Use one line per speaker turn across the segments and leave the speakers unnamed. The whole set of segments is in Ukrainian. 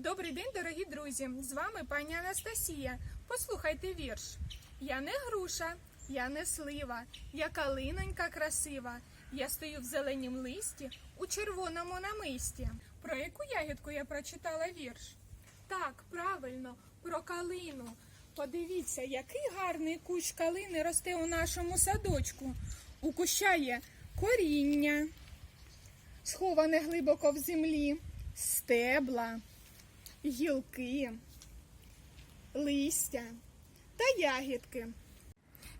Добрий день, дорогі друзі! З вами пані Анастасія. Послухайте вірш. Я не груша, я не слива, я калинонька красива. Я стою в зеленім листі, у червоному намисті. Про яку ягідку я прочитала вірш? Так, правильно, про калину. Подивіться, який гарний кущ калини росте у нашому садочку. У куща є коріння, сховане глибоко в землі, стебла, гілки, листя та ягідки.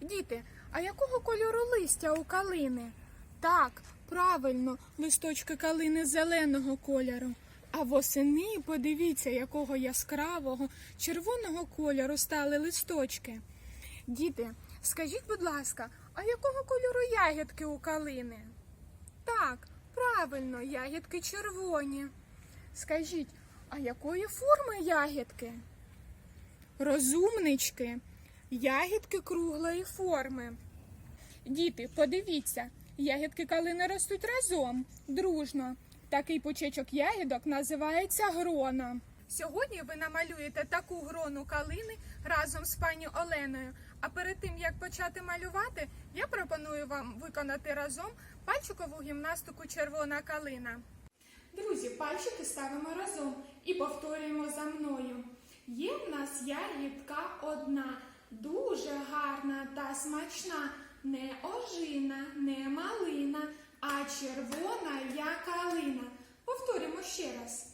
Діти, а якого кольору листя у калини? Так, правильно, листочки калини зеленого кольору. А восени подивіться, якого яскравого червоного кольору стали листочки. Діти, скажіть, будь ласка, а якого кольору ягідки у калини? Так, правильно, ягідки червоні. Скажіть, а якої форми ягідки? Розумнички, ягідки круглої форми. Діти, подивіться, ягідки калини ростуть разом, дружно. Такий почечок ягідок називається грона. Сьогодні ви намалюєте таку грону калини разом з пані Оленою. А перед тим як почати малювати, я пропоную вам виконати разом пальчикову гімнастику Червона калина. Друзі, пальчики ставимо разом і повторюємо за мною. Є в нас ягідка одна, дуже гарна та смачна, не ожина, не малина, а червона я калина. Повторюємо ще раз.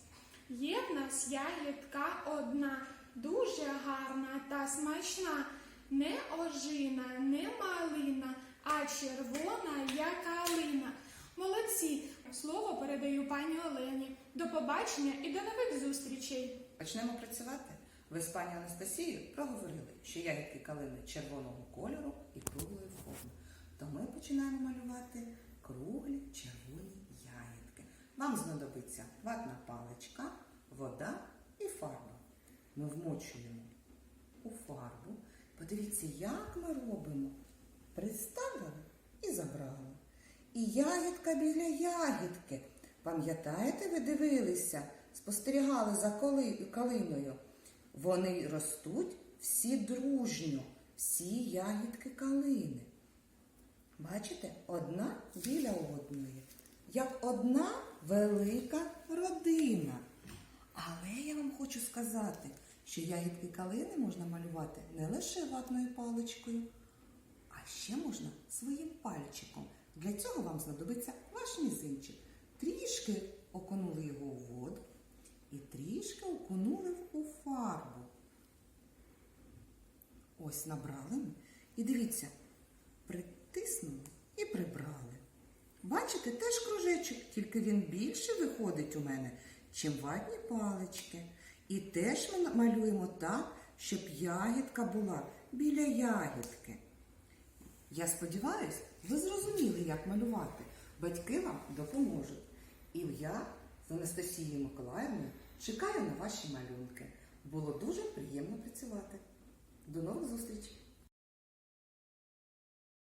Є в нас ягідка одна, дуже гарна та смачна, не ожина, не малина, а червона я калина. Молодці! Слово передаю пані Олені. До побачення і до нових зустрічей!
Почнемо працювати. Ви з пані Анастасією проговорили, що ягідки калини червоного кольору і круглої форми. То ми починаємо малювати круглі червоні ягідки. Вам знадобиться ватна паличка, вода і фарба. Ми вмочуємо у фарбу. Подивіться, як ми робимо. Приставили і забрали. І ягідка біля ягідки. Пам'ятаєте, ви дивилися, спостерігали за калиною? Вони ростуть всі дружньо, всі ягідки калини. Бачите, одна біля одної, як одна велика родина. Але я вам хочу сказати, що ягідки калини можна малювати не лише ватною паличкою, а ще можна своїм пальчиком. Для цього вам знадобиться ваш мізинчик. Трішки окунули його у воду і трішки окунули у фарбу. Ось набрали ми. І дивіться, притиснули і прибрали. Бачите, теж кружечок, тільки він більше виходить у мене, чим ватні палички. І теж ми малюємо так, щоб ягідка була біля ягідки. Я сподіваюся, ви зрозуміли, як малювати. Батьки вам допоможуть. І я з Анастасією Миколаївною чекаю на ваші малюнки. Було дуже приємно працювати. До нових зустрічей!